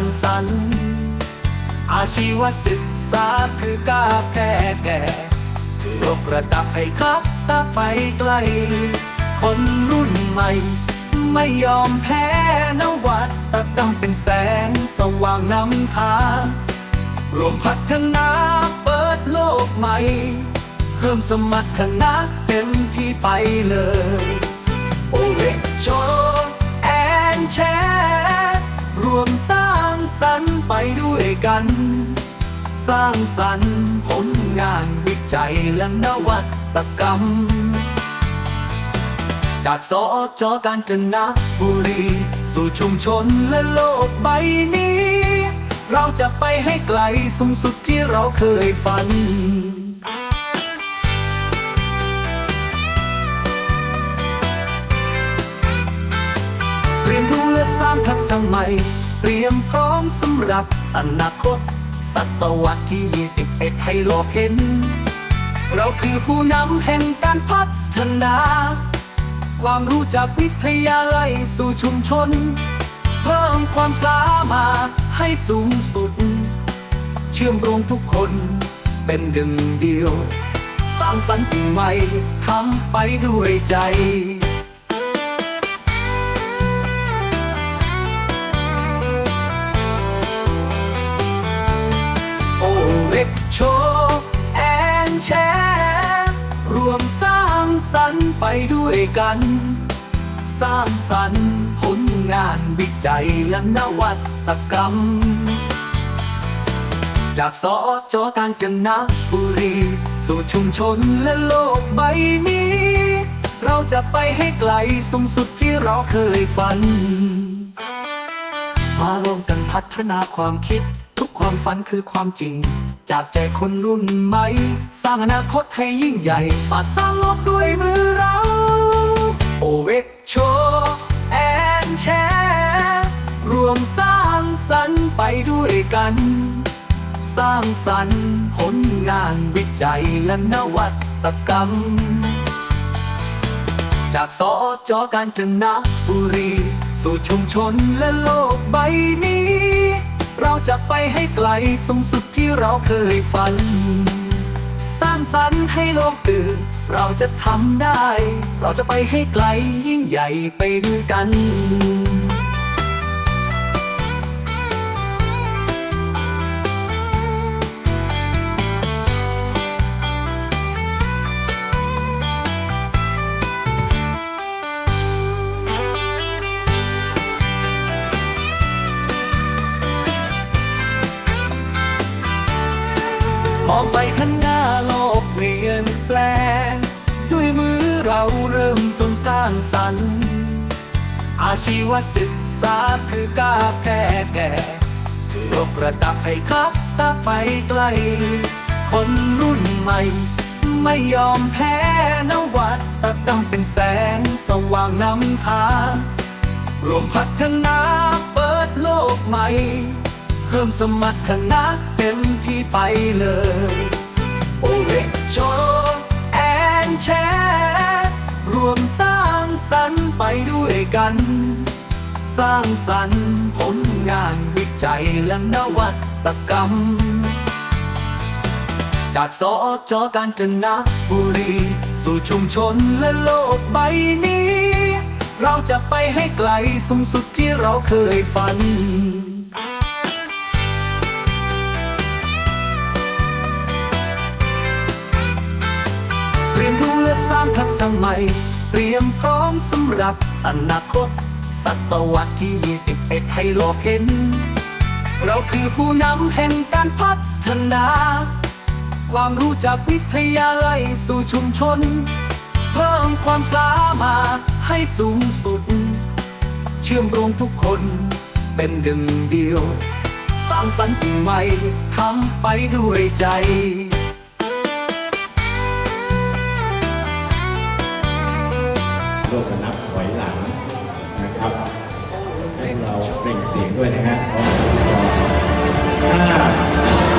างสรรค์ อาชีวศึกษาคือการแก้แก่ยกระดับให้ทักษะไปไกล คนรุ่นใหม่ ไม่ยอมแพ้นวัตกรรมเป็นแสงสว่างนำทางรวมพัฒนาเปิดโลกใหม่ เพิ่มสมรรถนะเต็มที่ไปเลย โอเล็กโชแอนแชร์รวมสร้าง สรรค์ไปด้วยกัน สร้างสรรค์ผลงานวิจัยและนวัตกรรม จากสอจอการจนบุรี สู่ชุมชนและโลกใบนี้ เราจะไปให้ไกลสูงสุดที่เราเคยฝันเรียนรู้และสร้างทักษะใหม่ เตรียมพร้อมสำหรับอนาคตศตวรรษที่ 21 ให้โลกเห็น เราคือผู้นำแห่งการพัฒนา ความรู้จากวิทยาลัยสู่ชุมชน เพิ่มความสามารถให้สูงสุด เชื่อมโยงทุกคนเป็นดึงเดียว สร้างสรรค์สิ่งใหม่ทำไปด้วยใจ็กโชแอนแชร์รวมสร้างสรรค์ไปด้วยกัน สร้างสรรค์ผลงานวิจัยและนวัตกรรม จากสอจอการจนบุรี สู่ชุมชนและโลกใบนี้ เราจะไปให้ไกลสูงสุดที่เราเคยฝัน มาร่วมกันพัฒนาความคิด ทุกความฝันคือความจริง จากใจคนรุ่นใหม่ สร้างอนาคตให้ยิ่งใหญ่มาสร้างโลกด้วยมือเรา โอเวกโชแอนแชร์รวมสร้างสรรค์ไปด้วยกัน สร้างสรรค์ผลงานวิจัยและนวัตกรรม จากสอจอการจนบุรี สู่ชุมชนและโลกใบนี้ เราจะไปให้ไกลสูงสุดที่เราเคยฝัน สร้างสรรค์ให้โลกตื่น เราจะทำได้ เราจะไปให้ไกลยิ่งใหญ่ไปด้วยกัน มองไปข้างหน้าโลกเปลี่ยนแปลง ด้วยมือเราเริ่มต้นสร้างสรรค์ อาชีวศึกษาคือการแก้แก่ยกระดับให้ทักษะไปไกล คนรุ่นใหม่ ไม่ยอมแพ้นวัตกรรมเป็นแสงสว่างนำทางรวมพัฒนาเปิดโลกใหม่ เพิ่มสมรรถนะเต็มที่ไปเลย โอเล็กโชแอนแชร์รวมสร้างสรรค์ไปด้วยกัน สร้างสรรค์ผลงานวิจัยและนวัตกรรม จากสอจอการจนบุรี สู่ชุมชนและโลกใบนี้ เราจะไปให้ไกลสูงสุดที่เราเคยฝัน สร้างทักษะใหม่ เตรียมพร้อมสำหรับอนาคต ศตวรรษที่ 21 ให้โลกเห็น เราคือผู้นำแห่งการพัฒนา ความรู้จากวิทยาลัยสู่ชุมชน เพิ่มความสามารถให้สูงสุด เชื่อมโยงทุกคนเป็นดึงเดียว สร้างสรรค์สิ่งใหม่ทำไปด้วยใจ โลกนับถอยหลังนะครับให้เราเปล่งเสียงด้วยนะฮะห้า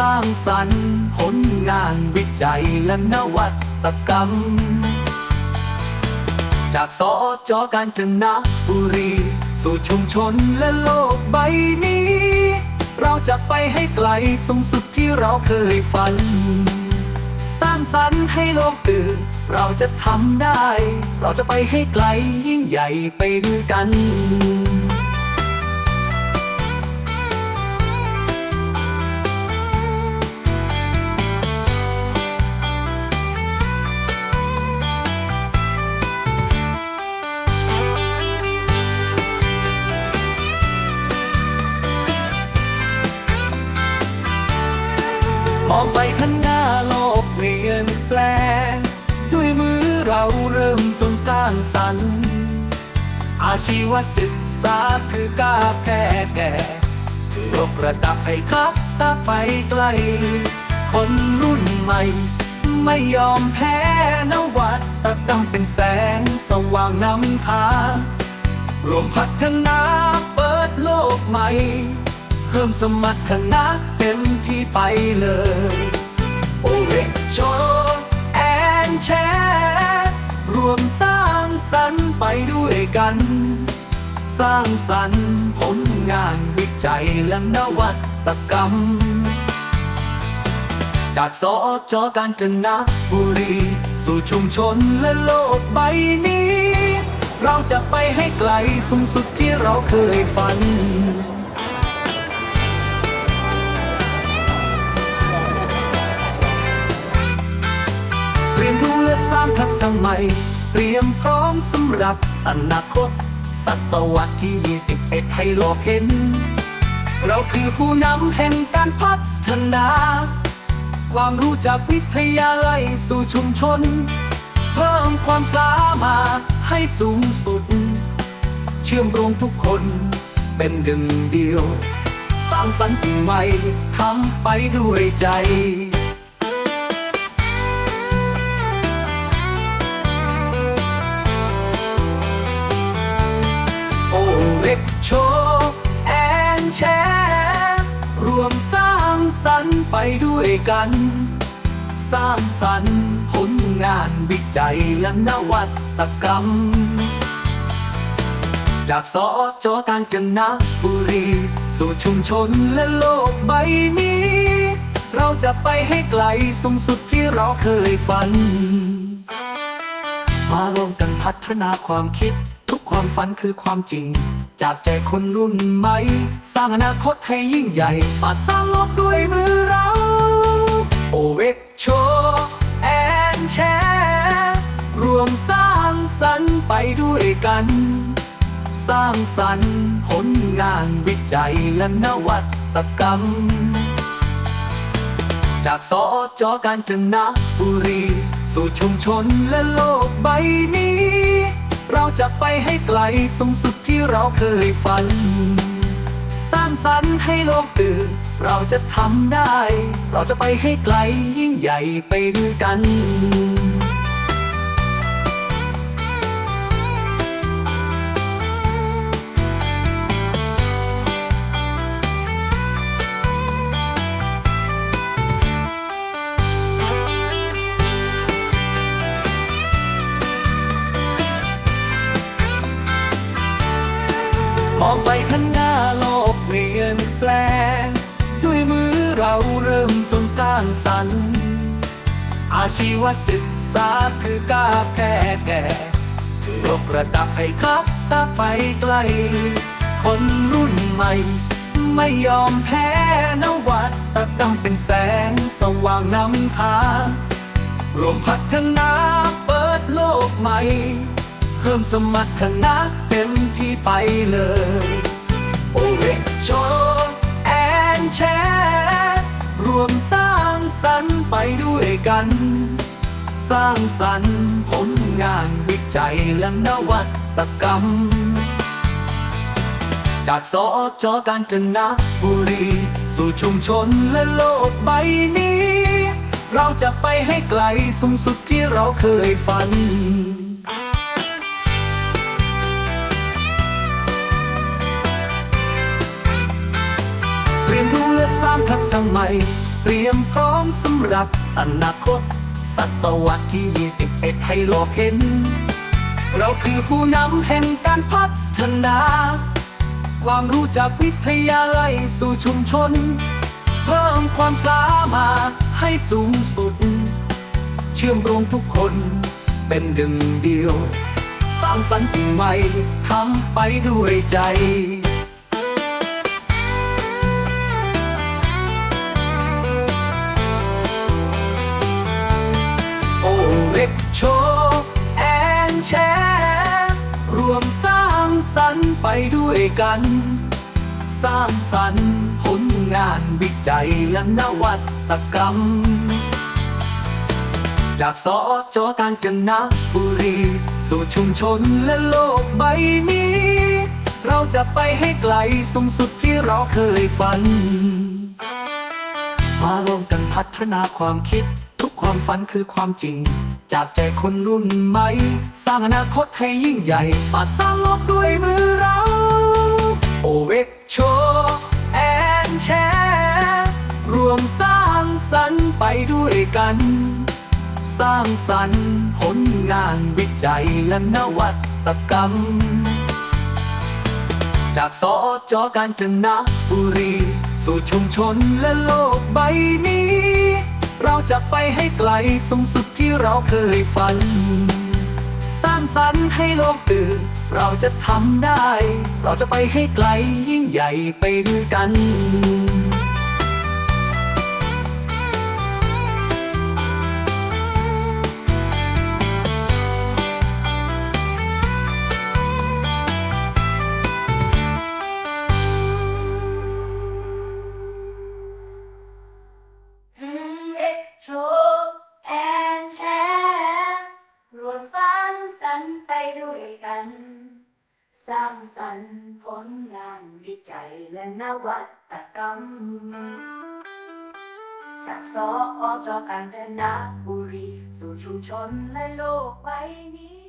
สร้างสรรค์ ผลงานวิจัยและนวัตกรรม จากสอจอการจนบุรี สู่ชุมชนและโลกใบนี้ เราจะไปให้ไกลสูงสุดที่เราเคยฝัน สร้างสรรค์ให้โลกตื่นเราจะทำได้ เราจะไปให้ไกลยิ่งใหญ่ไปด้วยกัน เราเริ่มต้นสร้างสรรค์ อาชีวศึกษาคือการแก้แก่ยกระดับให้ทักษะไปไกล คนรุ่นใหม่ ไม่ยอมแพ้นวัตกรรมเป็นแสงสว่างนำทางรวมพัฒนาเปิดโลกใหม่ เพิ่มสมรรถนะเต็มที่ไปเลย กัน สร้างสรรค์ผลงานวิจัยและนวัตกรรม จากสอจอการจนบุรี สู่ชุมชนและโลกใบนี้ เราจะไปให้ไกลสูงสุดที่เราเคยฝันเรียนรู้และสร้างทักษะใหม่ เตรียมพร้อมสำหรับ อนาคตศตวรรษที่ 21 ให้โลกเห็น เราคือผู้นำแห่งการพัฒนา ความรู้จากวิทยาลัยสู่ชุมชน เพิ่มความสามารถให้สูงสุด เชื่อมโยงทุกคนเป็นดึงเดียว สร้างสรรค์สิ่งใหม่ทำไปด้วยใจ เล็กโชว์แอนแชร์รวมสร้างสรรค์ไปด้วยกัน สร้างสรรค์ผลงานวิจัยและนวัตกรรม จากสอจอการจนบุรี สู่ชุมชนและโลกใบนี้ เราจะไปให้ไกลสูงสุดที่เราเคยฝัน มาร่วมกันพัฒนาความคิด ความฝันคือความจริง จากใจคนรุ่นใหม่ สร้างอนาคตให้ยิ่งใหญ่มาสร้างโลกด้วยมือเรา โอเวกโชแอนแชร์รวมสร้างสรรค์ไปด้วยกัน สร้างสรรค์ผลงานวิจัยและนวัตกรรม จากสอจอการจนบุรี สู่ชุมชนและโลกใบนี้ เราจะไปให้ไกลสูงสุดที่เราเคยฝัน สร้างสรรค์ให้โลกตื่น เราจะทำได้ เราจะไปให้ไกลยิ่งใหญ่ไปด้วยกันางสรรค์ อาชีวศึกษาคือการแก้แก่ยกระดับให้ทักษะไปไกล คนรุ่นใหม่ ไม่ยอมแพ้นวัตกรรมเป็นแสงสว่างนำทางรวมพัฒนาเปิดโลกใหม่ เพิ่มสมรรถนะเต็มที่ไปเลยโอเวกโชแอนแชร์รวมสร้าง สรรค์ไปด้วยกัน สร้างสรรค์ผลงานวิจัยและนวัตกรรม จากสอจอการจนบุรี สู่ชุมชนและโลกใบนี้ เราจะไปให้ไกลสูงสุดที่เราเคยฝันเรียนรู้และสร้างทักษะใหม่ เตรียมพร้อมสำหรับอนาคตศตวรรษที่ 21 ให้โลกเห็น เราคือผู้นำแห่งการพัฒนา ความรู้จากวิทยาลัยสู่ชุมชน เพิ่มความสามารถให้สูงสุด เชื่อมโยงทุกคนเป็นหนึ่งเดียว สร้างสรรค์สิ่งใหม่ทำไปด้วยใจ เล็กโชว์แอนแชร์รวมสร้างสรรค์ไปด้วยกัน สร้างสรรค์ผลงานวิจัยและนวัตกรรม จากสอจอการจนบุรี สู่ชุมชนและโลกใบนี้ เราจะไปให้ไกลสูงสุดที่เราเคยฝัน มาร่วมกันพัฒนาความคิด ทุกความฝันคือความจริง จากใจคนรุ่นใหม่สร้างอนาคตให้ยิ่งใหญ่มาสร้างโลกด้วยมือเราโอเวกโชแอนแชร์รวมสร้างสรรค์ไปด้วยกัน สร้างสรรค์ผลงานวิจัยและนวัตกรรม จากสอจอการจนบุรี สู่ชุมชนและโลกใบนี้ เราจะไปให้ไกลสูงสุดที่เราเคยฝัน สร้างสรรค์ให้โลกตื่น เราจะทำได้ เราจะไปให้ไกลยิ่งใหญ่ไปด้วยกัน สร้างสรรค์ผลงานวิจัยและนวัตกรรม จากสอจการจนบุรี สู่ชุมชนและโลกใบนี้